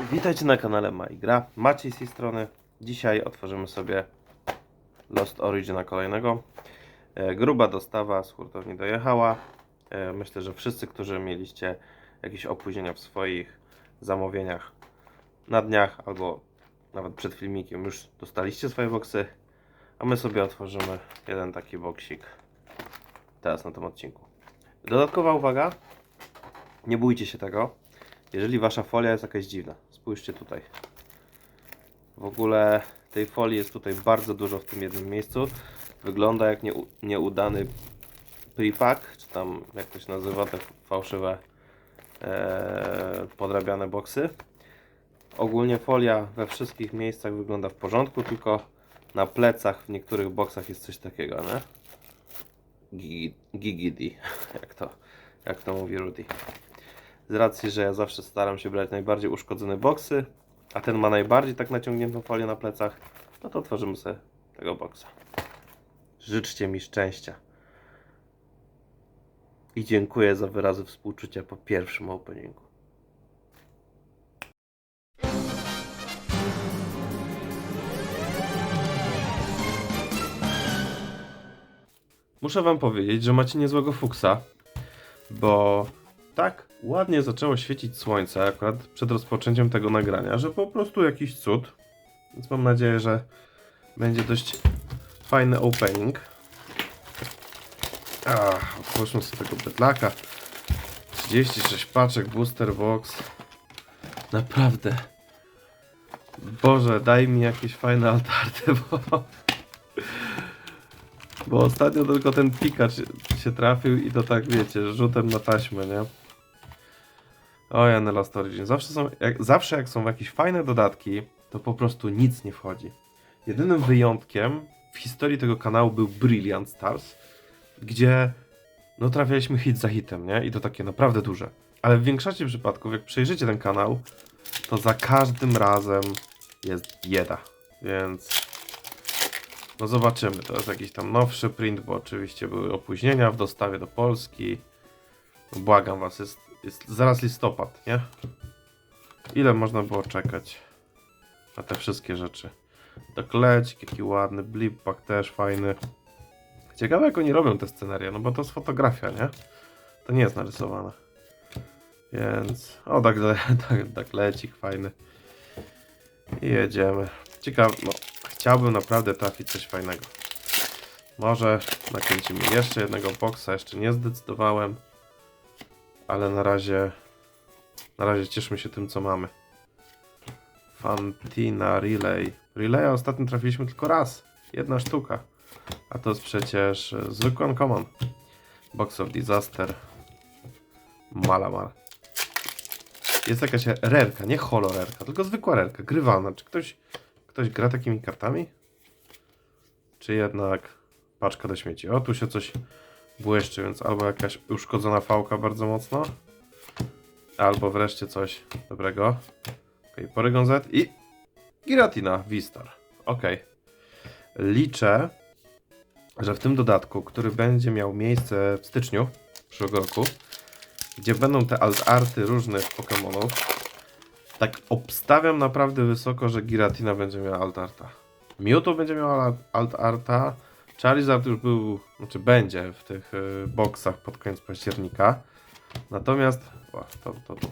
Witajcie na kanale MyGra. Maciej z tej strony. Dzisiaj otworzymy sobie Lost Origina kolejnego. E, gruba dostawa z hurtowni dojechała. E, myślę, że wszyscy, którzy mieliście jakieś opóźnienia w swoich zamówieniach na dniach albo nawet przed filmikiem już dostaliście swoje boksy. A my sobie otworzymy jeden taki boksik teraz na tym odcinku. Dodatkowa uwaga. Nie bójcie się tego. Jeżeli wasza folia jest jakaś dziwna, spójrzcie tutaj. W ogóle tej folii jest tutaj bardzo dużo w tym jednym miejscu. Wygląda jak nieu- nieudany pre-pack, czy tam jak to się nazywa, te fałszywe e, podrabiane boksy. Ogólnie folia we wszystkich miejscach wygląda w porządku, tylko na plecach w niektórych boksach jest coś takiego, nie? Gigi- Gigidi, jak to, jak to mówi Rudy z racji, że ja zawsze staram się brać najbardziej uszkodzone boksy, a ten ma najbardziej tak naciągniętą folię na plecach, no to otworzymy sobie tego boksa. Życzcie mi szczęścia. I dziękuję za wyrazy współczucia po pierwszym openingu. Muszę wam powiedzieć, że macie niezłego fuksa, bo tak ładnie zaczęło świecić słońce akurat przed rozpoczęciem tego nagrania, że po prostu jakiś cud. Więc mam nadzieję, że będzie dość fajny opening. Ach, otwórzmy sobie tego bydlaka. 36 paczek, booster box. Naprawdę. Boże, daj mi jakieś fajne altarty, bo... Bo ostatnio tylko ten pikacz się trafił i to tak wiecie, rzutem na taśmę, nie? O, ja na Lost Origin. Zawsze, są, jak, zawsze jak są jakieś fajne dodatki, to po prostu nic nie wchodzi. Jedynym wyjątkiem w historii tego kanału był Brilliant Stars, gdzie no trafialiśmy hit za hitem, nie? I to takie naprawdę duże. Ale w większości przypadków, jak przejrzycie ten kanał, to za każdym razem jest bieda. Więc no zobaczymy. To jest jakiś tam nowszy print, bo oczywiście były opóźnienia w dostawie do Polski. Błagam was, jest, jest zaraz listopad, nie? Ile można było czekać na te wszystkie rzeczy? Doklecik, jaki ładny, blippak też fajny. Ciekawe jak oni robią te scenerie, no bo to jest fotografia, nie? To nie jest narysowane. Więc... O, tak, tak, tak fajny. I jedziemy. Ciekawe, no, chciałbym naprawdę trafić coś fajnego. Może nakręcimy jeszcze jednego boxa, jeszcze nie zdecydowałem. Ale na razie, na razie cieszmy się tym, co mamy. Fantina Relay. Relaya ostatnio trafiliśmy tylko raz. Jedna sztuka. A to jest przecież e, zwykły Uncommon. Box of Disaster. Malamar. Jest jakaś rerka, nie holorerka, tylko zwykła rerka, grywana. Czy ktoś, ktoś gra takimi kartami? Czy jednak paczka do śmieci? O, tu się coś błyszczy, więc albo jakaś uszkodzona fałka bardzo mocno, albo wreszcie coś dobrego. Ok, Porygon Z i Giratina Vistar. Ok. Liczę, że w tym dodatku, który będzie miał miejsce w styczniu przyszłego roku, gdzie będą te alt-arty różnych Pokémonów, tak obstawiam naprawdę wysoko, że Giratina będzie miała alt-arta. Mewtwo będzie miała alt-arta, Charizard już był, znaczy będzie w tych y, boksach pod koniec października. Natomiast. O, to, to, to.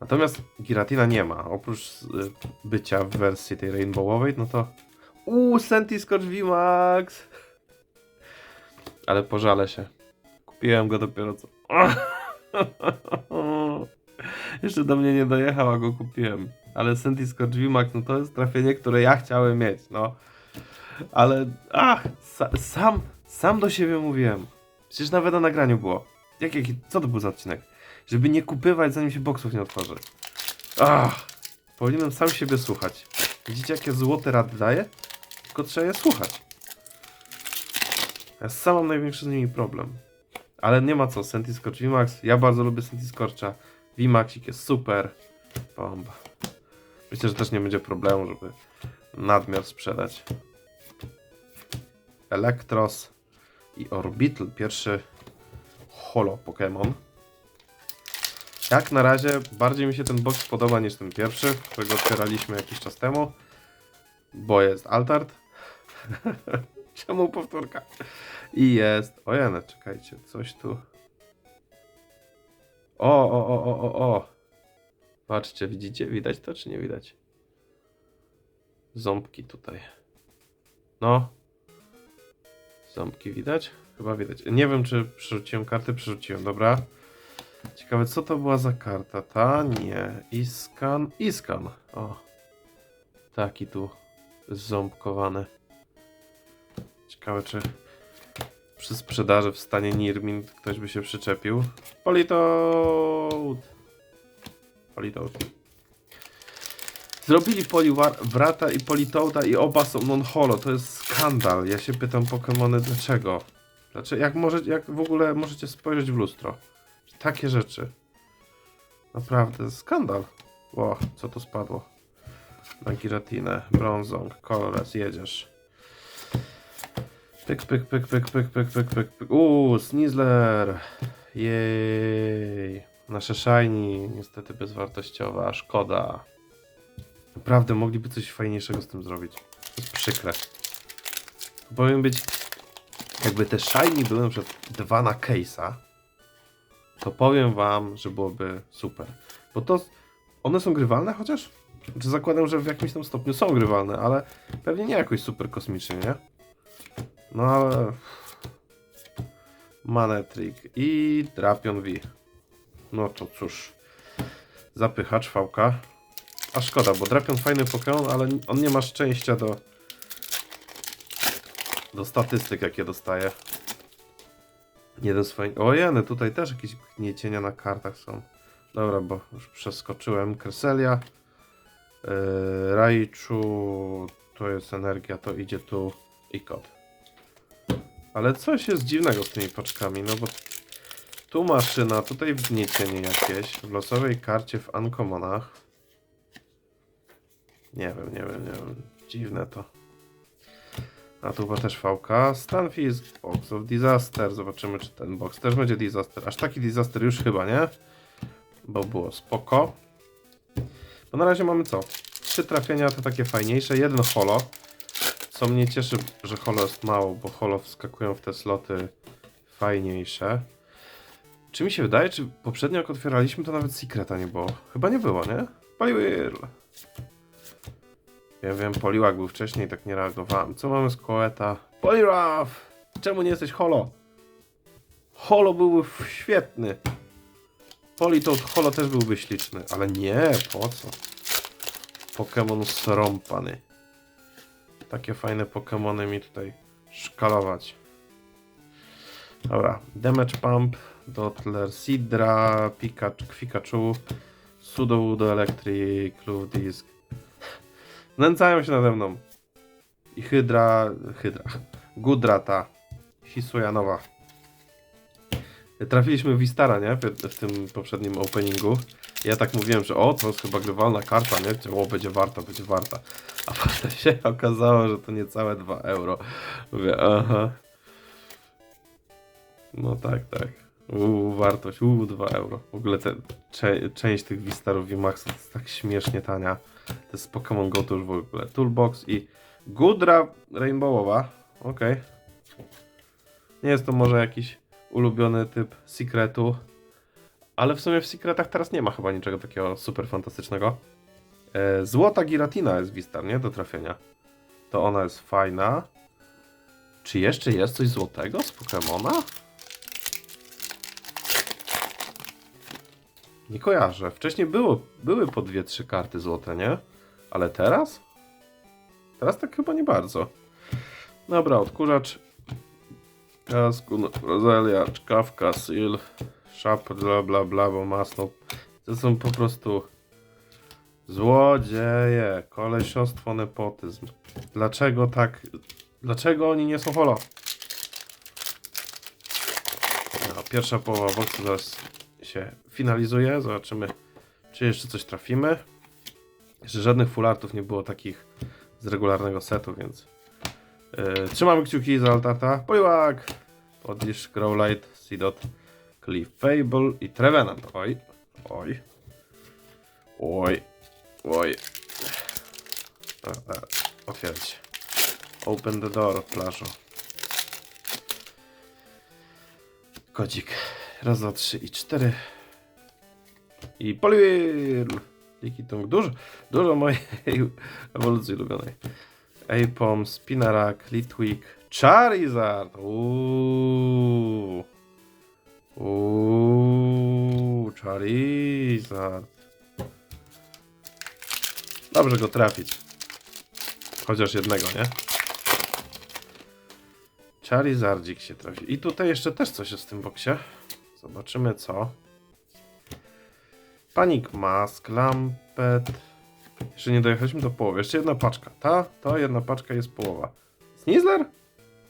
Natomiast Giratina nie ma. Oprócz y, bycia w wersji tej rainbowowej, no to. Uuu, Sentiscorch VMAX! Ale pożalę się. Kupiłem go dopiero co. Jeszcze do mnie nie dojechał, a go kupiłem. Ale Sentiscorch VMAX, no to jest trafienie, które ja chciałem mieć, no. Ale, ach, sa, sam, sam do siebie mówiłem. Przecież nawet na nagraniu było. Jak, jak, co to był za odcinek? Żeby nie kupywać, zanim się boksów nie otworzy. Ach, powinienem sam siebie słuchać. Widzicie, jakie złote rady daję? Tylko trzeba je słuchać. Ja sam mam największy z nimi problem. Ale nie ma co, Sentiscorch VMAX. Ja bardzo lubię Sentiscorcha. VMAXik jest super. Bomba. Myślę, że też nie będzie problemu, żeby nadmiar sprzedać. Electros i Orbital, pierwszy holo Pokémon. Jak na razie bardziej mi się ten box podoba niż ten pierwszy, którego otwieraliśmy jakiś czas temu. Bo jest altart. Czemu powtórka? I jest. Ojene, czekajcie, coś tu. O, o, o, o, o, o. Patrzcie, widzicie? Widać to, czy nie widać? Ząbki tutaj. No. Ząbki widać? Chyba widać. Nie wiem, czy przerzuciłem karty. Przerzuciłem, dobra. Ciekawe, co to była za karta? Ta? Nie. Iskan. Iskan. O. Taki tu ząbkowany. Ciekawe, czy przy sprzedaży w stanie Nirmin ktoś by się przyczepił. Politoad. Politoad. Zrobili Poliwrata i Politoada i oba są non-holo. To jest skandal. Ja się pytam Pokemony dlaczego. Dlaczego? Jak, może, jak w ogóle możecie spojrzeć w lustro? Takie rzeczy. Naprawdę, skandal. Ło, co tu spadło? Na giratinę, brązong, kolores, jedziesz. Pyk, pyk, pyk, pyk, pyk, pyk, pyk, pyk, pyk. Uuu, Snizzler. Jej. Nasze shiny, niestety bezwartościowe, a szkoda. Naprawdę, mogliby coś fajniejszego z tym zrobić. To jest przykre. Powinien być... Jakby te shiny były na przykład dwa na case'a, to powiem wam, że byłoby super. Bo to... One są grywalne chociaż? Czy zakładam, że w jakimś tam stopniu są grywalne, ale pewnie nie jakoś super kosmicznie, nie? No ale... Manetrik i Drapion V. No to cóż. Zapychacz VK. A szkoda, bo Drapion fajny Pokémon, ale on nie ma szczęścia do... Do statystyk, jakie dostaje. Jeden z fajnych... O jeny, tutaj też jakieś gniecienia na kartach są. Dobra, bo już przeskoczyłem. Kreselia. Yy, Raichu. To jest energia, to idzie tu. I kot. Ale coś jest dziwnego z tymi paczkami, no bo tu maszyna, tutaj wgniecienie jakieś w losowej karcie w Uncommonach. Nie wiem, nie wiem, nie wiem. Dziwne to. A tu chyba też VK. Stanfisk, Box of Disaster. Zobaczymy, czy ten box też będzie Disaster. Aż taki Disaster już chyba, nie? Bo było spoko. Bo na razie mamy co? Trzy trafienia to takie fajniejsze. Jeden holo. Co mnie cieszy, że holo jest mało, bo holo wskakują w te sloty fajniejsze. Czy mi się wydaje, czy poprzednio jak otwieraliśmy, to nawet Secreta nie było? Chyba nie było, nie? Poliwhirl. Ja wiem, Poliwag był wcześniej, tak nie reagowałem. Co mamy z Koeta? Poliwrath! Czemu nie jesteś holo? Holo byłby świetny. Politoad holo też byłby śliczny, ale nie, po co? Pokémon srąpany. Takie fajne Pokémony mi tutaj szkalować. Dobra, Damage Pump, Dottler, Sidra, Pikachu, Pikachu, Sudowoodo Electric, Disk. Znęcają się nade mną. I Hydra, Hydra, Gudrata, Hisujanowa. Trafiliśmy w Wistara, nie? W, tym poprzednim openingu. Ja tak mówiłem, że o, to jest chyba grywalna karta, nie? O, będzie warta, będzie warta. A potem się okazało, że to niecałe 2 euro. Mówię, aha. No tak, tak. Uuu, wartość, uuu, 2 euro. W ogóle te, część tych Vistarów VMAX jest tak śmiesznie tania. To jest Pokémon Go to już w ogóle. Toolbox i Gudra Rainbowowa. Okej. Nie jest to może jakiś ulubiony typ Secretu. Ale w sumie w Secretach teraz nie ma chyba niczego takiego super fantastycznego. E, Złota Giratina jest Vistar, nie? Do trafienia. To ona jest fajna. Czy jeszcze jest coś złotego z Pokemona? Nie kojarzę. Wcześniej było, były po dwie, trzy karty złote, nie? Ale teraz? Teraz tak chyba nie bardzo. Dobra, odkurzacz. Kaskun, Rozelia, czkawka, sil, szap, bla bla bla, bo masno. To są po prostu złodzieje, kolesiostwo, nepotyzm. Dlaczego tak? Dlaczego oni nie są holo? No, pierwsza połowa boxu zaraz się finalizuje. Zobaczymy, czy jeszcze coś trafimy. Jeszcze żadnych full artów nie było takich z regularnego setu, więc yy, trzymamy kciuki za Altarta. Poliwag, Podlish, Growlite, Seedot, Cliff Fable i Trevenant. Oj, Oj. Oj. Oj. Otwierać. Open the door, plażo. Kodzik. Raz, dwa, trzy i cztery. I poliwil. Likitong. Dużo, dużo mojej ewolucji ulubionej. Apom, Spinarak, Litwick, Charizard. Uuu. Uuu, Charizard. Dobrze go trafić. Chociaż jednego, nie? Charizardzik się trafi. I tutaj jeszcze też coś jest w tym boksie. Zobaczymy co. Panic Mask, Lampet. Jeszcze nie dojechaliśmy do połowy. Jeszcze jedna paczka. Ta, to jedna paczka jest połowa. Snizzler?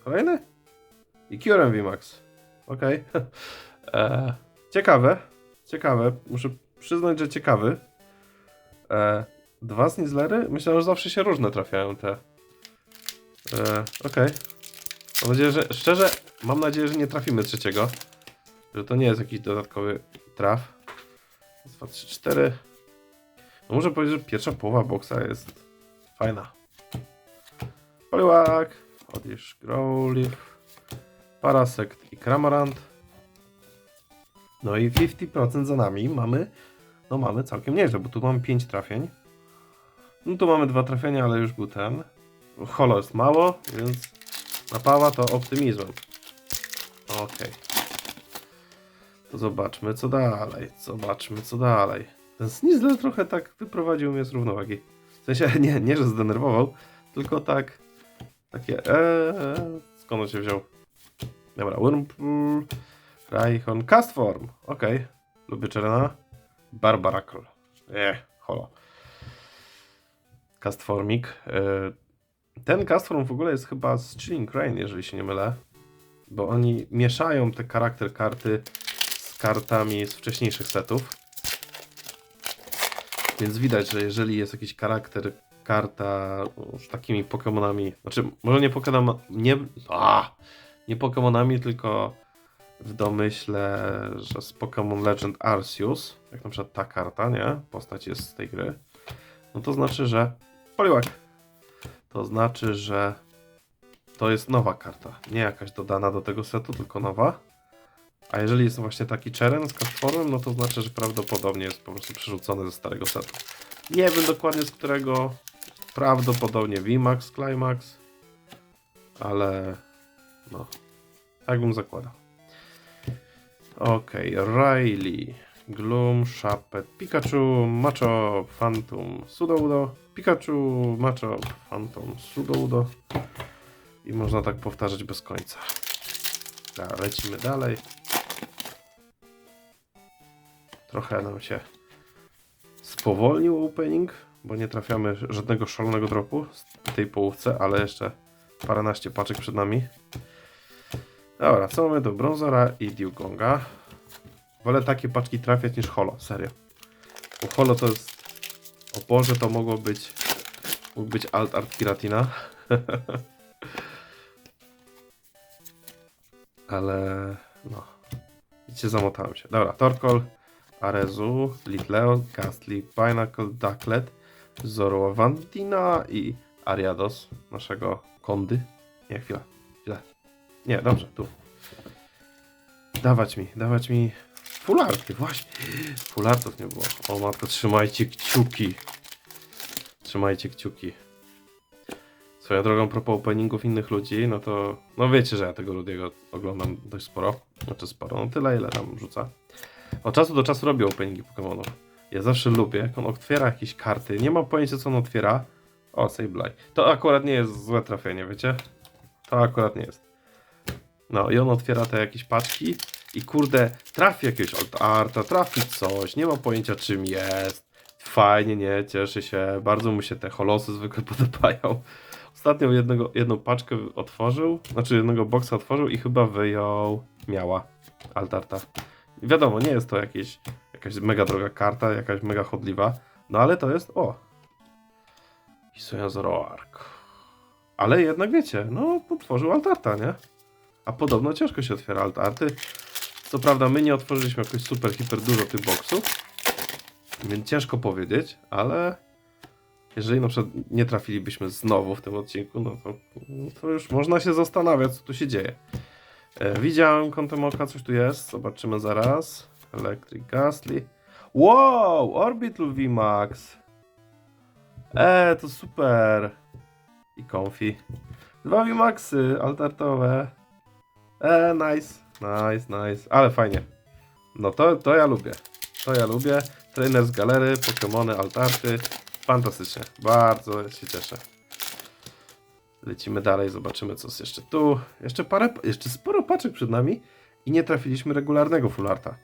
Kolejny? I Curem VMAX. Okej. E, ciekawe. Ciekawe. Muszę przyznać, że ciekawy. E, dwa Snizzlery? Myślałem, że zawsze się różne trafiają te. E, Okej. Mam nadzieję, że. Szczerze, mam nadzieję, że nie trafimy trzeciego. Że to nie jest jakiś dodatkowy traf. Raz, dwa, trzy, cztery. No muszę powiedzieć, że pierwsza połowa boksa jest fajna. Poliwag, Odlisz Growlithe, Parasect i Cramorant. No i 50% za nami mamy, no mamy całkiem nieźle, bo tu mamy 5 trafień. No tu mamy dwa trafienia, ale już był ten. Holo jest mało, więc napawa to optymizmem. Okej. To zobaczmy co dalej, zobaczmy co dalej. Ten Snizzler trochę tak wyprowadził mnie z równowagi. W sensie, nie, nie, że zdenerwował, tylko tak, takie, eee, skąd on się wziął? Dobra, Wurmpool, Raichon, Castform, okej, lubię Czerena, Barbaracle, nie, holo. Castformik, e, ten Castform w ogóle jest chyba z Chilling Rain, jeżeli się nie mylę, bo oni mieszają te charakter karty kartami z wcześniejszych setów. Więc widać, że jeżeli jest jakiś charakter, karta z takimi Pokemonami, znaczy może nie Pokémon, nie, nie Pokemonami, tylko w domyśle, że z Pokémon Legend Arceus, jak na przykład ta karta, nie? Postać jest z tej gry. No to znaczy, że Poliwag. To znaczy, że to jest nowa karta, nie jakaś dodana do tego setu, tylko nowa. A jeżeli jest właśnie taki czeren z castformem, no to znaczy, że prawdopodobnie jest po prostu przerzucony ze starego setu. Nie wiem dokładnie z którego. Prawdopodobnie VMAX, Climax. Ale no, tak bym zakładał. Okej, Riley, Gloom, Sharpet, Pikachu, Machop, Phantom, Sudowoodo, Pikachu, Machop, Phantom, Sudowoodo. I można tak powtarzać bez końca. Dobra, lecimy dalej. Trochę nam się spowolnił opening, bo nie trafiamy żadnego szalonego dropu w tej połówce, ale jeszcze paręnaście paczek przed nami. Dobra, co mamy tu? Bronzora i Dugonga. Wolę takie paczki trafiać niż holo, serio. Bo holo to jest... O Boże, to mogło być... Mógł być alt art Kiratina. Ale... No... Widzicie, zamotałem się. Dobra, Torkoal, Arezu, Litleo, Gastly, Binacle, Ducklet, Zorowantina i Ariados, naszego kondy. Nie, chwila, źle. Nie, dobrze, tu. Dawać mi, dawać mi fularki, właśnie. Fulartów nie było. O matko, trzymajcie kciuki. Trzymajcie kciuki. Swoją drogą, propos openingów innych ludzi, no to, no wiecie, że ja tego Rudiego oglądam dość sporo. Znaczy sporo, no tyle, ile tam rzuca. Od czasu do czasu robię openingi Pokémonów. Ja zawsze lubię, jak on otwiera jakieś karty, nie mam pojęcia co on otwiera. O, Sableye. To akurat nie jest złe trafienie, wiecie? To akurat nie jest. No i on otwiera te jakieś paczki i kurde, trafi jakiegoś altarta, trafi coś, nie mam pojęcia czym jest. Fajnie, nie, cieszy się, bardzo mu się te holosy zwykle podobają. Ostatnio jednego, jedną paczkę otworzył, znaczy jednego boksa otworzył i chyba wyjął miała altarta. Wiadomo, nie jest to jakieś, jakaś mega droga karta, jakaś mega chodliwa, no ale to jest, o, Hisuya Zoroark. Ale jednak wiecie, no otworzył altarta, nie? A podobno ciężko się otwiera altarty. Co prawda my nie otworzyliśmy jakoś super, hiper dużo tych boksów, Więc ciężko powiedzieć, ale jeżeli na przykład nie trafilibyśmy znowu w tym odcinku, no to, to już można się zastanawiać, co tu się dzieje. E, widziałem kątem oka, coś tu jest. Zobaczymy zaraz. Electric Ghastly. Wow! Orbital VMAX. E, to super. I Comfy. Dwa VMAXy altartowe. E, nice. Nice, nice. Ale fajnie. No to, to ja lubię. To ja lubię. Trainer z galery, Pokémony, altarty. Fantastycznie. Bardzo się cieszę. Lecimy dalej, zobaczymy co jest jeszcze tu. Jeszcze parę, jeszcze sporo paczek przed nami i nie trafiliśmy regularnego fullarta.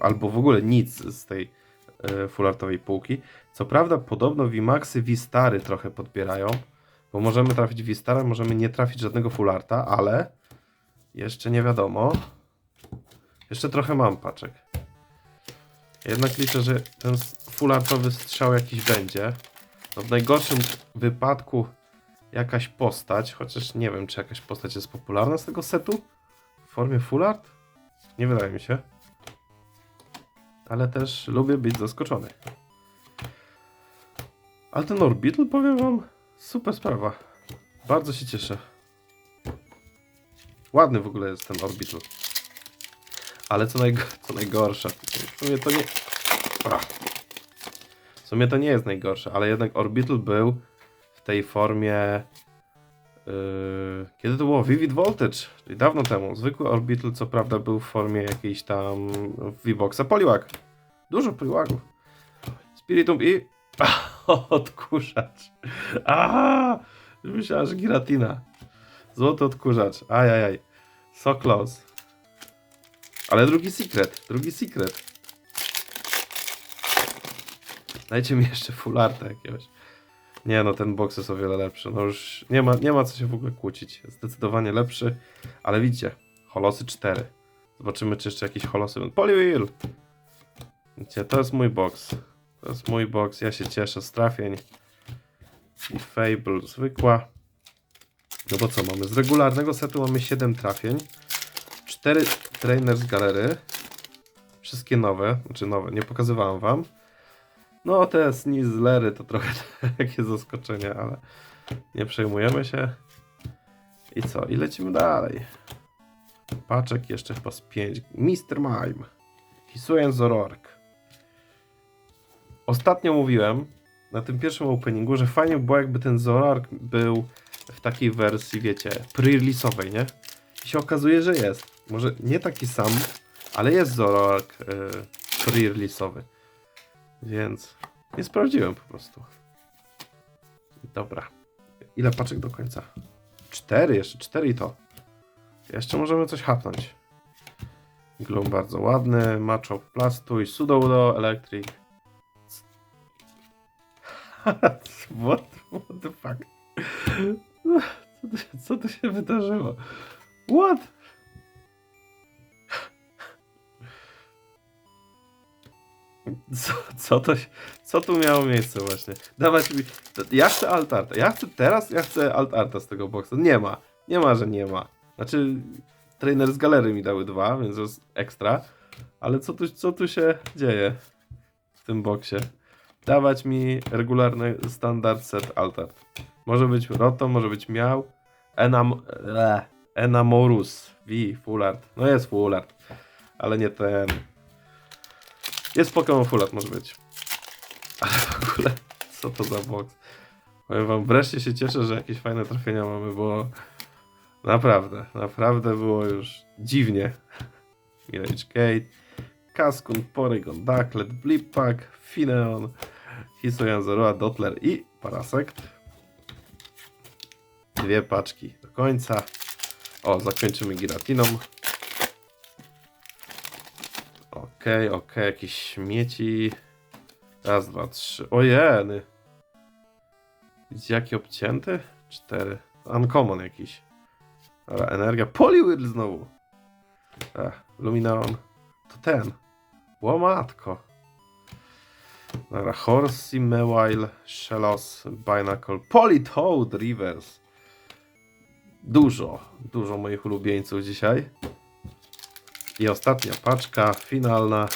Albo w ogóle nic z tej e, półki. Co prawda podobno VMAXy V-Stary trochę podbierają, bo możemy trafić V-Stara, możemy nie trafić żadnego fullarta, ale jeszcze nie wiadomo. Jeszcze trochę mam paczek. Jednak liczę, że ten fullartowy strzał jakiś będzie. No w najgorszym wypadku jakaś postać, chociaż nie wiem, czy jakaś postać jest popularna z tego setu w formie full art? Nie wydaje mi się. Ale też lubię być zaskoczony. Ale ten Orbital, powiem wam, super sprawa. Bardzo się cieszę. Ładny w ogóle jest ten Orbital. Ale co, najgo co najgorsze, w sumie to nie... W sumie to nie jest najgorsze, ale jednak Orbital był tej formie. Yy, kiedy to było? Vivid Voltage, czyli dawno temu. Zwykły Orbital, co prawda, był w formie jakiejś tam V-Boxa Poliwag. Dużo Poliwagów. Spiritum i. Odkurzacz. Aha! Myślałem, że giratina. Złoty odkurzacz. Ajajaj. So close. Ale drugi secret. Drugi secret. Dajcie mi jeszcze full arta jakiegoś. Nie no, ten box jest o wiele lepszy. No już nie ma, nie ma co się w ogóle kłócić. Zdecydowanie lepszy. Ale widzicie, holosy 4. Zobaczymy, czy jeszcze jakieś holosy. Poliwheel! Widzicie, to jest mój box. To jest mój box. Ja się cieszę z trafień. I Fable zwykła. No bo co, mamy z regularnego setu mamy 7 trafień. 4 trainer z galery. Wszystkie nowe, znaczy nowe, nie pokazywałem wam. No te Snizzlery to trochę takie zaskoczenie, ale nie przejmujemy się. I co? I lecimy dalej. Paczek jeszcze chyba z 5. Mr. Mime. Hisuyen Zorork. Ostatnio mówiłem na tym pierwszym openingu, że fajnie by było jakby ten Zorork był w takiej wersji, wiecie, pre-release'owej, nie? I się okazuje, że jest. Może nie taki sam, ale jest Zorork yy, pre-release'owy. Więc nie sprawdziłem po prostu. Dobra. Ile paczek do końca? Cztery, jeszcze cztery i to. Jeszcze możemy coś hapnąć. Gloom bardzo ładny, Macho Plastuj, Sudoudo, Electric. what, what the fuck? Co tu, się wydarzyło? What? Co, co, to, co tu miało miejsce właśnie? Dawać mi. Ja chcę altarta. Ja chcę teraz, ja chcę altarta z tego boksa. Nie ma. Nie ma, że nie ma. Znaczy, trainer z galerii mi dały dwa, więc to jest ekstra. Ale co tu, co tu się dzieje w tym boksie? Dawać mi regularny standard set altart. Może być Roto, może być Miał. Enam... Le, Enamorus. V, full art. No jest full art. Ale nie ten. Jest Pokémon Full Art może być. Ale w ogóle, co to za box? Powiem wam, wreszcie się cieszę, że jakieś fajne trafienia mamy, bo naprawdę, naprawdę było już dziwnie. Mirage Gate, Kaskun, Porygon, Ducklet, Blippak, Fineon, Hisuyan Zoroa, Dottler i Parasect. Dwie paczki do końca. O, zakończymy giratiną. Okej, okej, jakieś śmieci. Raz, dwa, trzy. Ojeny. Jaki obcięty? Cztery. Uncommon jakiś. Dobra, energia. Poliwhirl znowu. Ech, Luminaon. To ten. Łomatko. Dobra, Horsey, Mewile, Shellos, Binacle, Politoad, Rivers. Dużo, dużo moich ulubieńców dzisiaj. I ostatnia paczka, finalna.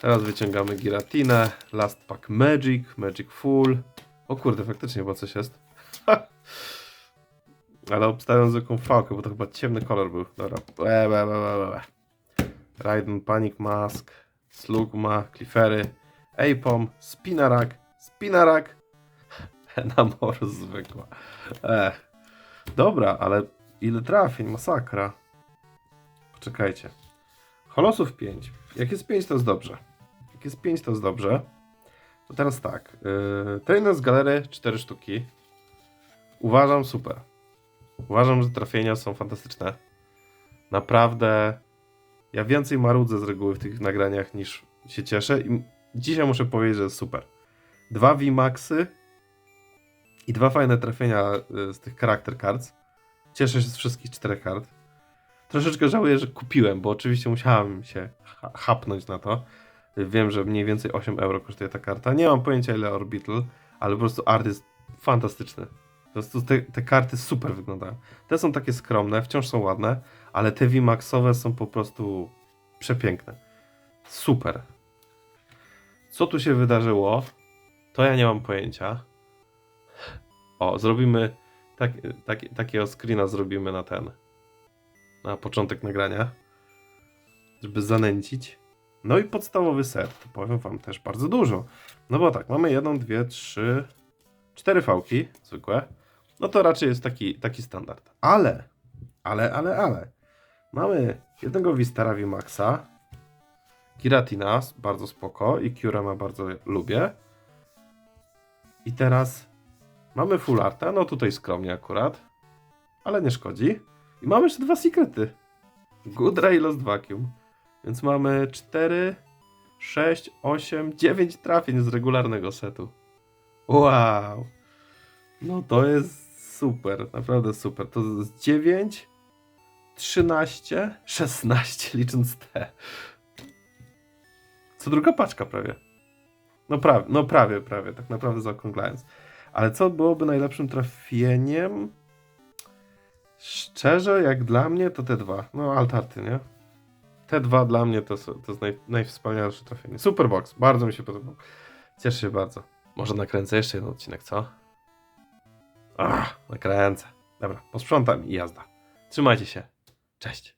Teraz wyciągamy Giratinę, Last Pack Magic, Magic Full. O kurde, faktycznie, bo coś jest. Ale obstawiam zwykłą fałkę, bo to chyba ciemny kolor był. Dobra. Łe, łe. Raiden, Panic Mask, Slugma, Cliffery, Apom, Spinarak, Spinarak, Enamor zwykła. Ech. Dobra, ale ile trafień, masakra. Poczekajcie. Holosów 5. Jak jest 5, to jest dobrze. Jak jest 5, to jest dobrze. To teraz tak. Yy, trainer z galery 4 sztuki. Uważam super. Uważam, że trafienia są fantastyczne. Naprawdę. Ja więcej marudzę z reguły w tych nagraniach niż się cieszę. I dzisiaj muszę powiedzieć, że jest super. Dwa VMAXy i dwa fajne trafienia y, z tych character cards. Cieszę się z wszystkich czterech kart. Troszeczkę żałuję, że kupiłem, bo oczywiście musiałem się ha- hapnąć na to. Wiem, że mniej więcej 8 euro kosztuje ta karta. Nie mam pojęcia ile Orbital, ale po prostu art jest fantastyczny. Po prostu te, te karty super wyglądają. Te są takie skromne, wciąż są ładne, ale te VMAXowe są po prostu przepiękne. Super. Co tu się wydarzyło, to ja nie mam pojęcia. O, zrobimy tak, tak, takiego screena zrobimy na ten. Na początek nagrania. Żeby zanęcić. No i podstawowy set. To powiem wam też bardzo dużo. No bo tak, mamy jedną, dwie, trzy, cztery fałki zwykłe. No to raczej jest taki, taki standard. Ale, ale, ale, ale. Mamy jednego Vistara Maxa. Giratina, bardzo spoko. I Curema bardzo lubię. I teraz mamy full arta, no tutaj skromnie akurat, ale nie szkodzi. I mamy jeszcze dwa sekrety. Goodra i Lost Vacuum. Więc mamy 4, 6, 8, 9 trafień z regularnego setu. Wow. No to jest super, naprawdę super. To jest 9, 13, 16 licząc te. Co druga paczka prawie. No prawie, no prawie, prawie, tak naprawdę zaokrąglając. Ale co byłoby najlepszym trafieniem? Szczerze, jak dla mnie, to te dwa. No, altarty, nie? Te dwa dla mnie to, to jest naj, najwspanialsze trafienie. Superbox, bardzo mi się podobał. Cieszę się bardzo. Może nakręcę jeszcze jeden odcinek, co? Ach, nakręcę. Dobra, posprzątam i jazda. Trzymajcie się. Cześć.